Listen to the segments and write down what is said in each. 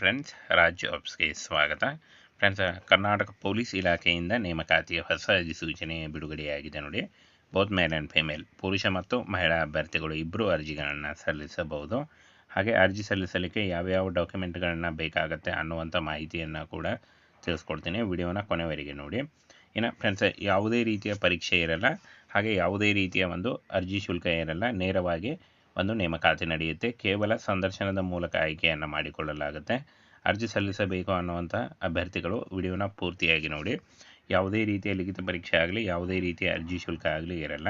Friends ರಾಜ್ಯ ಆಫ್ಸ್ಗೆ ಸ್ವಾಗತ. Friends Karnataka police ಇಲಾಖೆಯಿಂದ ನೇಮಕಾತಿಯ ಹೊಸ ಅಧಿಸೂಚನೆ ಬಿಡುಗಡೆಯಾಗಿದೆ ನೋಡಿ. ಬೋತ್ ಮೇಲ್ ಆ್ಯಂಡ್ ಫಿಮೇಲ್ ಪುರುಷ ಮತ್ತು ಮಹಿಳಾ ಅಭ್ಯರ್ಥಿಗಳು ಇಬ್ಬರು ಅರ್ಜಿಗಳನ್ನು ಸಲ್ಲಿಸಬಹುದು. ಹಾಗೆ ಅರ್ಜಿ ಸಲ್ಲಿಸಲಿಕ್ಕೆ ಯಾವ್ಯಾವ ಡಾಕ್ಯುಮೆಂಟ್ಗಳನ್ನು ಬೇಕಾಗುತ್ತೆ ಅನ್ನುವಂಥ ಮಾಹಿತಿಯನ್ನು ಕೂಡ ತಿಳಿಸ್ಕೊಡ್ತೀನಿ ವಿಡಿಯೋನ ಕೊನೆವರೆಗೆ ನೋಡಿ. ಇನ್ನು ಫ್ರೆಂಡ್ಸ್ ಯಾವುದೇ ರೀತಿಯ ಪರೀಕ್ಷೆ ಇರಲ್ಲ. ಹಾಗೆ ಯಾವುದೇ ರೀತಿಯ ಒಂದು ಅರ್ಜಿ ಶುಲ್ಕ ಇರಲ್ಲ. ನೇರವಾಗಿ ಒಂದು ನೇಮಕಾತಿ ನಡೆಯುತ್ತೆ. ಕೇವಲ ಸಂದರ್ಶನದ ಮೂಲಕ ಆಯ್ಕೆಯನ್ನು ಮಾಡಿಕೊಳ್ಳಲಾಗುತ್ತೆ. ಅರ್ಜಿ ಸಲ್ಲಿಸಬೇಕು ಅನ್ನುವಂಥ ಅಭ್ಯರ್ಥಿಗಳು ವಿಡಿಯೋನ ಪೂರ್ತಿಯಾಗಿ ನೋಡಿ. ಯಾವುದೇ ರೀತಿಯ ಲಿಖಿತ ಪರೀಕ್ಷೆ ಆಗಲಿ, ಯಾವುದೇ ರೀತಿಯ ಅರ್ಜಿ ಶುಲ್ಕ ಆಗಲಿ ಇರಲ್ಲ.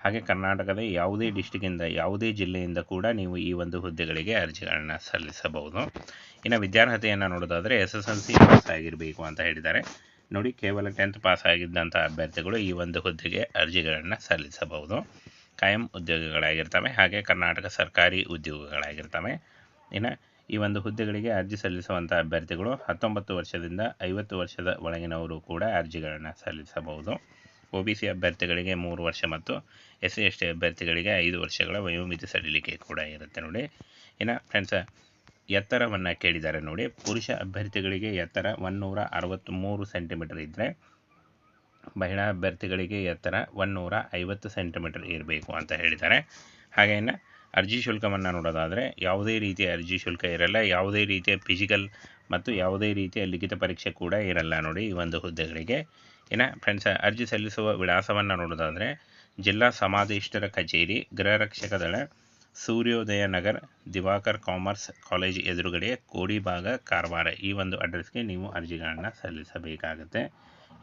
ಹಾಗೆ ಕರ್ನಾಟಕದ ಯಾವುದೇ ಡಿಸ್ಟಿಕ್ಕಿಂದ ಯಾವುದೇ ಜಿಲ್ಲೆಯಿಂದ ಕೂಡ ನೀವು ಈ ಒಂದು ಹುದ್ದೆಗಳಿಗೆ ಅರ್ಜಿಗಳನ್ನು ಸಲ್ಲಿಸಬಹುದು. ಇನ್ನು ವಿದ್ಯಾರ್ಹತೆಯನ್ನು ನೋಡೋದಾದರೆ S S L C pass ಆಗಿರಬೇಕು ಅಂತ ಹೇಳಿದ್ದಾರೆ. ನೋಡಿ, ಕೇವಲ ಟೆಂತ್ ಪಾಸ್ ಆಗಿದ್ದಂಥ ಅಭ್ಯರ್ಥಿಗಳು ಈ ಒಂದು ಹುದ್ದೆಗೆ ಅರ್ಜಿಗಳನ್ನು ಸಲ್ಲಿಸಬಹುದು. ಕಾಯಂ ಉದ್ಯೋಗಗಳಾಗಿರ್ತವೆ, ಹಾಗೆ ಕರ್ನಾಟಕ ಸರ್ಕಾರಿ ಉದ್ಯೋಗಗಳಾಗಿರ್ತವೆ. ಇನ್ನು ಈ ಒಂದು ಹುದ್ದೆಗಳಿಗೆ ಅರ್ಜಿ ಸಲ್ಲಿಸುವಂಥ ಅಭ್ಯರ್ಥಿಗಳು ಹತ್ತೊಂಬತ್ತು ವರ್ಷದಿಂದ ಐವತ್ತು ವರ್ಷದ ಒಳಗಿನವರು ಕೂಡ ಅರ್ಜಿಗಳನ್ನು ಸಲ್ಲಿಸಬಹುದು. ಒ ಬಿ ಸಿ ಅಭ್ಯರ್ಥಿಗಳಿಗೆ ಮೂರು ವರ್ಷ ಮತ್ತು ಎಸ್ ಸಿ ಎಸ್ ಟಿ ಅಭ್ಯರ್ಥಿಗಳಿಗೆ ಐದು ವರ್ಷಗಳ ವಯೋಮಿತಿ ಸಡಿಲಿಕೆ ಕೂಡ ಇರುತ್ತೆ ನೋಡಿ. ಇನ್ನು ಫ್ರೆಂಡ್ಸ್, ಎತ್ತರವನ್ನು ಕೇಳಿದ್ದಾರೆ ನೋಡಿ. ಪುರುಷ ಅಭ್ಯರ್ಥಿಗಳಿಗೆ ಎತ್ತರ ಒನ್ನೂರ ಅರವತ್ತ್ಮೂರು ಸೆಂಟಿಮೀಟರ್ ಇದ್ದರೆ ಮಹಿಳಾ ಅಭ್ಯರ್ಥಿಗಳಿಗೆ ಎತ್ತರ ಒನ್ನೂರ ಐವತ್ತು ಸೆಂಟಿಮೀಟರ್ ಇರಬೇಕು ಅಂತ ಹೇಳಿದ್ದಾರೆ. ಹಾಗೆಯೇ ಅರ್ಜಿ ಶುಲ್ಕವನ್ನು ನೋಡೋದಾದರೆ ಯಾವುದೇ ರೀತಿಯ ಅರ್ಜಿ ಶುಲ್ಕ ಇರಲ್ಲ, ಯಾವುದೇ ರೀತಿಯ ಫಿಸಿಕಲ್ ಮತ್ತು ಯಾವುದೇ ರೀತಿಯ ಲಿಖಿತ ಪರೀಕ್ಷೆ ಕೂಡ ಇರಲ್ಲ ನೋಡಿ ಈ ಒಂದು ಹುದ್ದೆಗಳಿಗೆ. ಇನ್ನು ಫ್ರೆಂಡ್ಸ್ ಅರ್ಜಿ ಸಲ್ಲಿಸುವ ವಿಳಾಸವನ್ನು ನೋಡೋದಾದರೆ ಜಿಲ್ಲಾ ಸಮಾಧಿಷ್ಠರ ಕಚೇರಿ ಗೃಹರಕ್ಷಕ ದಳ, ಸೂರ್ಯೋದಯ ನಗರ್, ದಿವಾಕರ್ ಕಾಮರ್ಸ್ ಕಾಲೇಜ್ ಎದುರುಗಡೆ ಕೋಡಿಭಾಗ ಕಾರವಾರ ಈ ಒಂದು ಅಡ್ರೆಸ್ಗೆ ನೀವು ಅರ್ಜಿಗಳನ್ನು ಸಲ್ಲಿಸಬೇಕಾಗುತ್ತೆ.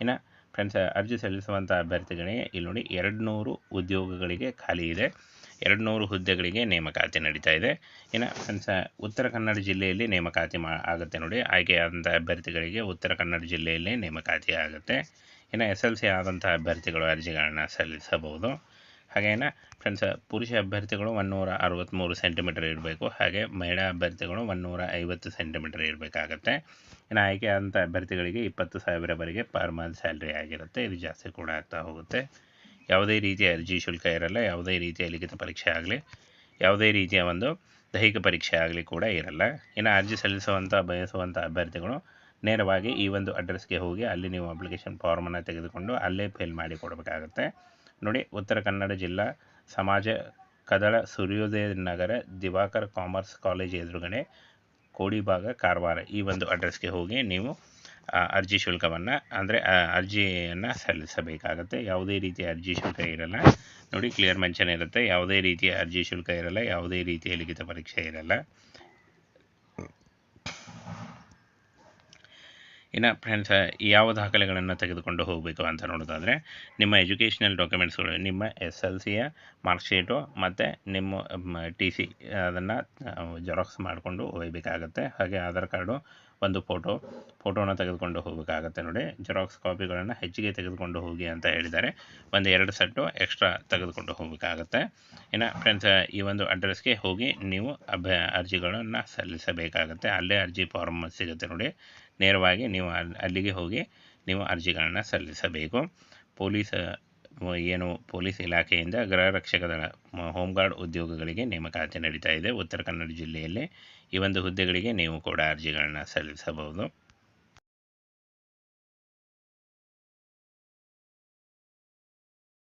ಇನ್ನು ಫ್ರೆಂಡ್ಸ್ ಅರ್ಜಿ ಸಲ್ಲಿಸುವಂಥ ಅಭ್ಯರ್ಥಿಗಳಿಗೆ ಇಲ್ಲಿ ನೋಡಿ ಎರಡು ನೂರು ಉದ್ಯೋಗಗಳಿಗೆ ಖಾಲಿ ಇದೆ. ಎರಡು ನೂರು ಹುದ್ದೆಗಳಿಗೆ ನೇಮಕಾತಿ ನಡೀತಾ ಇದೆ. ಇನ್ನು ಫ್ರೆಂಡ್ಸ್, ಉತ್ತರ ಕನ್ನಡ ಜಿಲ್ಲೆಯಲ್ಲಿ ನೇಮಕಾತಿ ಮಾ ಆಗುತ್ತೆ ನೋಡಿ. ಆಯ್ಕೆಯಾದಂಥ ಅಭ್ಯರ್ಥಿಗಳಿಗೆ ಉತ್ತರ ಕನ್ನಡ ಜಿಲ್ಲೆಯಲ್ಲಿ ನೇಮಕಾತಿ ಆಗುತ್ತೆ. ಇನ್ನು ಎಸ್ ಎಲ್ ಸಿ ಆದಂಥ ಅಭ್ಯರ್ಥಿಗಳು ಅರ್ಜಿಗಳನ್ನು ಸಲ್ಲಿಸಬಹುದು. ಹಾಗೇನ ಫ್ರೆಂಡ್ಸ್, ಪುರುಷ ಅಭ್ಯರ್ಥಿಗಳು ಒನ್ನೂರ ಅರವತ್ತ್ಮೂರು ಸೆಂಟಿಮೀಟರ್ ಇರಬೇಕು. ಹಾಗೆ ಮಹಿಳಾ ಅಭ್ಯರ್ಥಿಗಳು ಒನ್ನೂರ ಐವತ್ತು ಸೆಂಟಿಮೀಟರ್ ಇರಬೇಕಾಗತ್ತೆ. ಇನ್ನು ಆದಂಥ ಅಭ್ಯರ್ಥಿಗಳಿಗೆ ಇಪ್ಪತ್ತು ಸಾವಿರವರೆಗೆ ಪರ್ ಮಂತ್ ಸ್ಯಾಲ್ರಿ ಆಗಿರುತ್ತೆ. ಇದು ಜಾಸ್ತಿ ಕೂಡ ಆಗ್ತಾ ಹೋಗುತ್ತೆ. ಯಾವುದೇ ರೀತಿಯ ಅರ್ಜಿ ಶುಲ್ಕ ಇರಲ್ಲ, ಯಾವುದೇ ರೀತಿಯ ಲಿಖಿತ ಪರೀಕ್ಷೆ ಆಗಲಿ, ಯಾವುದೇ ರೀತಿಯ ಒಂದು ದೈಹಿಕ ಪರೀಕ್ಷೆ ಆಗಲಿ ಕೂಡ ಇರಲ್ಲ. ಇನ್ನು ಅರ್ಜಿ ಸಲ್ಲಿಸುವಂಥ ಬಯಸುವಂಥ ಅಭ್ಯರ್ಥಿಗಳು ನೇರವಾಗಿ ಈ ಒಂದು ಅಡ್ರೆಸ್ಗೆ ಹೋಗಿ ಅಲ್ಲಿ ನೀವು ಅಪ್ಲಿಕೇಶನ್ ಫಾರ್ಮನ್ನು ತೆಗೆದುಕೊಂಡು ಅಲ್ಲೇ ಫಿಲ್ ಮಾಡಿ ಕೊಡಬೇಕಾಗುತ್ತೆ. ನೋಡಿ, ಉತ್ತರ ಕನ್ನಡ ಜಿಲ್ಲಾ ಸಮಾಜ ಕದಳ ಸೂರ್ಯೋದಯ ನಗರ ದಿವಾಕರ್ ಕಾಮರ್ಸ್ ಕಾಲೇಜ್ ಎದುರುಗಡೆ ಕೋಡಿಭಾಗ ಕಾರವಾರ ಈ ಒಂದು ಅಡ್ರೆಸ್ಗೆ ಹೋಗಿ ನೀವು ಅರ್ಜಿ ಶುಲ್ಕವನ್ನು, ಅಂದರೆ ಅರ್ಜಿಯನ್ನು ಸಲ್ಲಿಸಬೇಕಾಗತ್ತೆ. ಯಾವುದೇ ರೀತಿಯ ಅರ್ಜಿ ಶುಲ್ಕ ಇರಲ್ಲ. ನೋಡಿ ಕ್ಲಿಯರ್ ಮೆನ್ಷನ್ ಇರುತ್ತೆ. ಯಾವುದೇ ರೀತಿಯ ಅರ್ಜಿ ಶುಲ್ಕ ಇರಲ್ಲ. ಯಾವುದೇ ರೀತಿಯ ಲಿಖಿತ ಪರೀಕ್ಷೆ ಇರಲ್ಲ. ಇನ್ನು ಫ್ರೆಂಡ್ಸ್ ಯಾವ ದಾಖಲೆಗಳನ್ನು ತೆಗೆದುಕೊಂಡು ಹೋಗಬೇಕು ಅಂತ ನೋಡೋದಾದರೆ, ನಿಮ್ಮ ಎಜುಕೇಷನಲ್ ಡಾಕ್ಯುಮೆಂಟ್ಸ್ಗಳು, ನಿಮ್ಮ ಎಸ್ ಎಲ್ ಸಿಯ ಮಾರ್ಕ್ಶೀಟು ಮತ್ತು ನಿಮ್ಮ ಟಿ ಸಿ ಅದನ್ನು ಜೆರಾಕ್ಸ್ ಮಾಡಿಕೊಂಡು ಒಯ್ಯಬೇಕಾಗತ್ತೆ ಹಾಗೆ ಆಧಾರ್ ಕಾರ್ಡು ಒಂದು ಫೋಟೋ ಫೋಟೋನ ತೆಗೆದುಕೊಂಡು ಹೋಗಬೇಕಾಗತ್ತೆ ನೋಡಿ. ಜೆರಾಕ್ಸ್ ಕಾಪಿಗಳನ್ನು ಹೆಚ್ಚಿಗೆ ತೆಗೆದುಕೊಂಡು ಹೋಗಿ ಅಂತ ಹೇಳಿದ್ದಾರೆ. ಒಂದು ಎರಡು ಸೆಟ್ಟು ಎಕ್ಸ್ಟ್ರಾ ತೆಗೆದುಕೊಂಡು ಹೋಗಬೇಕಾಗತ್ತೆ. ಇನ್ನು ಫ್ರೆಂಡ್ಸ್ ಈ ಒಂದು ಅಡ್ರೆಸ್ಗೆ ಹೋಗಿ ನೀವು ಅಭ್ಯ, ಅರ್ಜಿಗಳನ್ನು ಸಲ್ಲಿಸಬೇಕಾಗತ್ತೆ. ಅಲ್ಲೇ ಅರ್ಜಿ ಫಾರ್ಮ್ ಸಿಗುತ್ತೆ ನೋಡಿ. ನೇರವಾಗಿ ನೀವು ಅಲ್ಲಿಗೆ ಹೋಗಿ ನೀವು ಅರ್ಜಿಗಳನ್ನು ಸಲ್ಲಿಸಬೇಕು. ಪೊಲೀಸ್ ಏನು ಪೊಲೀಸ್ ಇಲಾಖೆಯಿಂದ ಗೃಹ ರಕ್ಷಕ ದಳ ಹೋಮ್ ಗಾರ್ಡ್ ಉದ್ಯೋಗಗಳಿಗೆ ನೇಮಕಾತಿ ನಡೀತಾ ಇದೆ. ಉತ್ತರ ಕನ್ನಡ ಜಿಲ್ಲೆಯಲ್ಲಿ ಈ ಒಂದು ಹುದ್ದೆಗಳಿಗೆ ನೀವು ಕೂಡ ಅರ್ಜಿಗಳನ್ನು ಸಲ್ಲಿಸಬಹುದು.